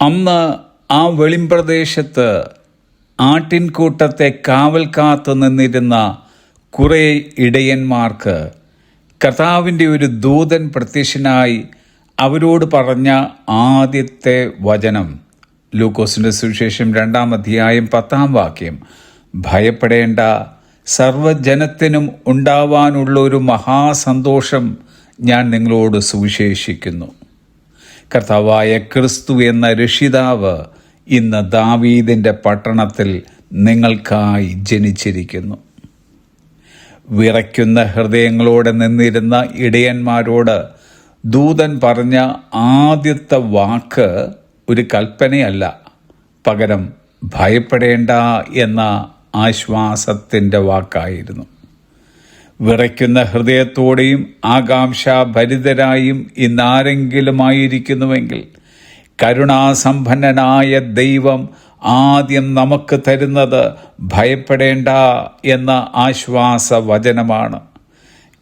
അന്ന് ആ വെളിമ്പ്രദേശത്ത് ആട്ടിൻകൂട്ടത്തെ കാവൽ കാത്തു നിന്നിരുന്ന കുറേ ഇടയന്മാർക്ക് കർത്താവിന്റെ ഒരു ദൂതൻ പ്രത്യക്ഷനായി അവരോട് പറഞ്ഞ ആദ്യത്തെ വചനം. ലൂക്കോസിന്റെ സുവിശേഷം രണ്ടാം അധ്യായം പത്താം വാക്യം. ഭയപ്പെടേണ്ട സർവജനത്തിനും ഉണ്ടാവാനുള്ള ഒരു മഹാസന്തോഷം ഞാൻ നിങ്ങളോട് സുവിശേഷിക്കുന്നു. കർത്താവായ ക്രിസ്തു എന്ന രക്ഷിതാവ് ഇന്ന് ദാവീദിന്റെ പട്ടണത്തിൽ നിങ്ങൾക്കായി ജനിച്ചിരിക്കുന്നു. വിറയ്ക്കുന്ന ഹൃദയങ്ങളോടെ നിന്നിരുന്ന ഇടയന്മാരോട് ദൂതൻ പറഞ്ഞ ആദ്യത്തെ വാക്ക് ഒരു കൽപ്പനയല്ല. പകരം ഭയപ്പെടേണ്ട എന്ന ആശ്വാസത്തിന്റെ വാക്കായിരുന്നു. വിറയ്ക്കുന്ന ഹൃദയത്തോടെയും ആകാംക്ഷാഭരിതരായും ഇന്നാരെങ്കിലും ആയിരിക്കുന്നുവെങ്കിൽ കരുണാസമ്പന്നനായ ദൈവം ആദ്യം നമുക്ക് തരുന്നത് ഭയപ്പെടേണ്ട എന്ന ആശ്വാസ വചനമാണ്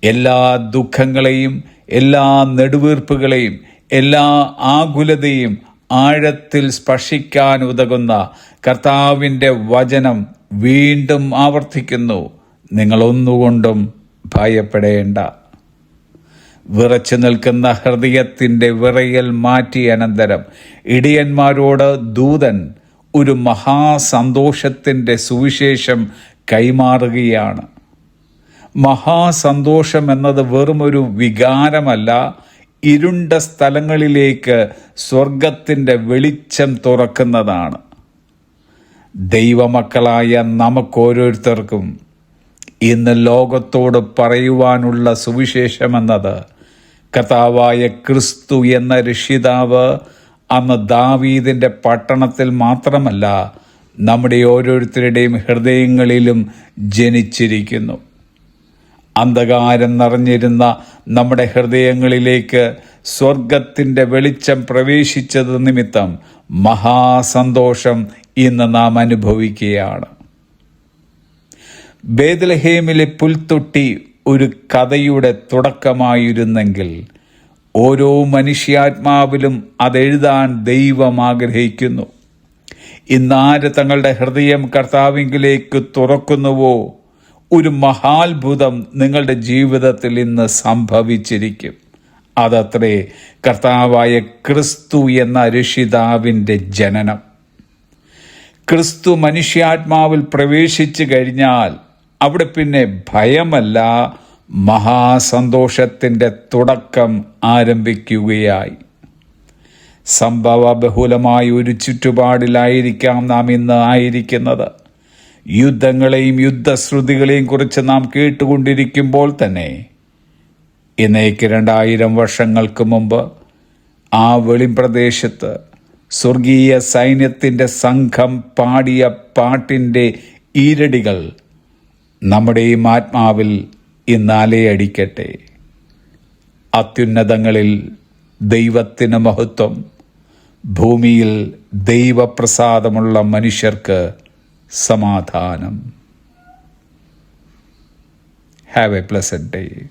എല്ലാ ദുഃഖങ്ങളെയും എല്ലാ നെടുവീർപ്പുകളെയും എല്ലാ ആകുലതയും ആഴത്തിൽ സ്പർശിക്കാൻ ഉതകുന്ന കർത്താവിന്റെ വചനം വീണ്ടും ആവർത്തിക്കുന്നു. നിങ്ങളൊന്നുകൊണ്ടും ഭയപ്പെടേണ്ട. വിറച്ചു നിൽക്കുന്ന ഹൃദയത്തിന്റെ വിറയൽ മാറ്റി അനന്തരം ഇടിയന്മാരോട് ദൂതൻ ഒരു മഹാസന്തോഷത്തിന്റെ സുവിശേഷം കൈമാറുകയാണ്. മഹാസന്തോഷം എന്നത് വെറുമൊരു വികാരമല്ല ഇരുണ്ട സ്ഥലങ്ങളിലേക്ക് സ്വർഗത്തിന്റെ വെളിച്ചം തുറക്കുന്നതാണ്. ദൈവമക്കളായ നമുക്കോരോരുത്തർക്കും ഇന്ന് ലോകത്തോട് പറയുവാനുള്ള സുവിശേഷമെന്നത് കഥാവായ ക്രിസ്തു എന്ന രക്ഷിതാവ് അന്ന് ദാവീദിന്റെ പട്ടണത്തിൽ മാത്രമല്ല നമ്മുടെ ഓരോരുത്തരുടെയും ഹൃദയങ്ങളിലും ജനിച്ചിരിക്കുന്നു. അന്ധകാരം നിറഞ്ഞിരുന്ന നമ്മുടെ ഹൃദയങ്ങളിലേക്ക് സ്വർഗത്തിന്റെ വെളിച്ചം പ്രവേശിച്ചത് നിമിത്തം മഹാസന്തോഷം ഇന്ന് നാം അനുഭവിക്കുകയാണ്. ബേദലഹേമിലെ പുൽത്തൊട്ടി ഒരു കഥയുടെ തുടക്കമായിരുന്നെങ്കിൽ ഓരോ മനുഷ്യാത്മാവിലും അതെഴുതാൻ ദൈവം ആഗ്രഹിക്കുന്നു. ഇന്നാര് തങ്ങളുടെ ഹൃദയം കർത്താവിങ്കിലേക്ക് തുറക്കുന്നുവോ? ഒരു മഹാത്ഭുതം നിങ്ങളുടെ ജീവിതത്തിൽ ഇന്ന് സംഭവിച്ചിരിക്കും. അതത്രേ കർത്താവായ ക്രിസ്തു എന്ന രക്ഷിതാവിന്റെ ജനനം. ക്രിസ്തു മനുഷ്യാത്മാവിൽ പ്രവേശിച്ചു കഴിഞ്ഞാൽ അവിടെ പിന്നെ ഭയമല്ല മഹാസന്തോഷത്തിന്റെ തുടക്കം ആരംഭിക്കുകയായി. സംഭവ ബഹുലമായ ഒരു ചുറ്റുപാടിലായിരിക്കാം നാം ഇന്ന് ആയിരിക്കുന്നത്. യുദ്ധങ്ങളെയും യുദ്ധശ്രുതികളെയും കുറിച്ച് നാം കേട്ടുകൊണ്ടിരിക്കുമ്പോൾ തന്നെ ഇന്നേക്ക് രണ്ടായിരം വർഷങ്ങൾക്ക് മുമ്പ് ആ വെളിമ്പ്രദേശത്ത് സ്വർഗീയ സൈന്യത്തിന്റെ സംഘം പാടിയ പാട്ടിന്റെ ഈരടികൾ നമ്മുടെയും ആത്മാവിൽ ഇന്നാലേ അടിക്കട്ടെ. അത്യുന്നതങ്ങളിൽ ദൈവത്തിന് മഹത്വം ഭൂമിയിൽ ദൈവപ്രസാദമുള്ള മനുഷ്യർക്ക് സമാധാനം. Have A pleasant day